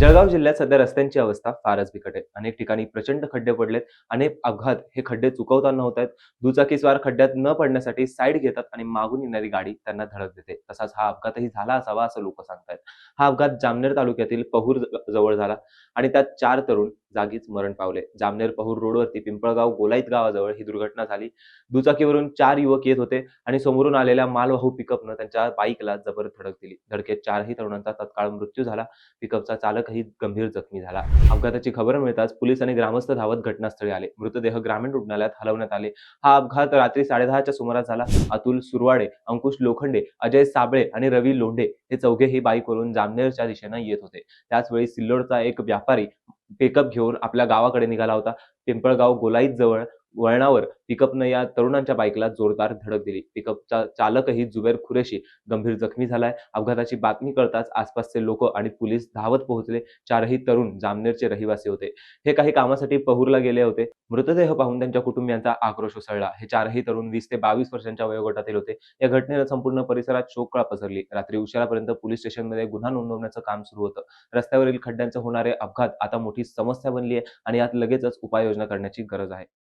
जळगाव जिल्ह्यात सध्या रस्त्यांची अवस्था फारच बिकट आहे. अनेक ठिकाणी प्रचंड खड्डे पडलेत अनेक अपघात हे खड्डे चुकवताना होत आहेत. दुचाकीस्वार खड्ड्यात न पडण्यासाठी साईड घेतात आणि मागून येणारी गाडी त्यांना धडक देते. तसाच हा अपघातही झाला असावा असं लोक सांगतायत. हा अपघात जामनेर तालुक्यातील पहूर जवळ झाला आणि त्यात चार तरुण जागीच मरण पावले. जामनेर पहूर रोडवरती पिंपळगाव गोलाईत गावाजवळ ही दुर्घटना झाली. दुचाकीवरून चार युवक येत होते आणि समोरून आलेल्या मालवाहू पिकअपनं त्यांच्या बाईकला जबर धडक दिली. धडकेत चारही तरुणांचा तत्काळ मृत्यू झाला. पिकअपचा चालकही गंभीर जखमी झाला. अपघाताची खबर मिळताच पोलीस आणि ग्रामस्थ धावत घटनास्थळी आले. मृतदेह ग्रामीण रुग्णालयात हलवण्यात आले. हा अपघात रात्री साडेदहाच्या सुमारास झाला. अतुल सुरवाडे अंकुश लोखंडे अजय साबळे आणि रवी लोंढे हे चौघे ही बाईकवरून जामनेरच्या दिशेनं येत होते. त्याचवेळी सिल्लोडचा एक व्यापारी पिकअप घेऊन आपल्या गावाकडे निघाला होता. पिंपळगाव गोलाईत जवळ वळणावर पिकअपनं या तरुणांच्या बाईकला जोरदार धडक दिली. पिकअपचा चालकही जुबेर खुरेशी गंभीर जखमी झालाय. अपघाताची बातमी कळताच आसपासचे लोक आणि पोलीस धावत पोहोचले. चारही तरुण जामनेरचे रहिवासी होते. हे काही कामासाठी पहूरला गेले होते. मृतदेह पाहून त्यांच्या कुटुंबियांचा आक्रोश उसळला. हे चारही तरुण वीस ते बावीस वर्षांच्या वयोगटातील होते. या घटनेनं संपूर्ण परिसरात शोककळा पसरली रात्री उशिरापर्यंत पोलीस स्टेशनमध्ये गुन्हा नोंदवण्याचं काम सुरू होतं. रस्त्यावरील खड्ड्यांचे होणारे अपघात आता मोठी समस्या बनली आहे आणि यात लगेचच उपाययोजना करण्याची गरज आहे.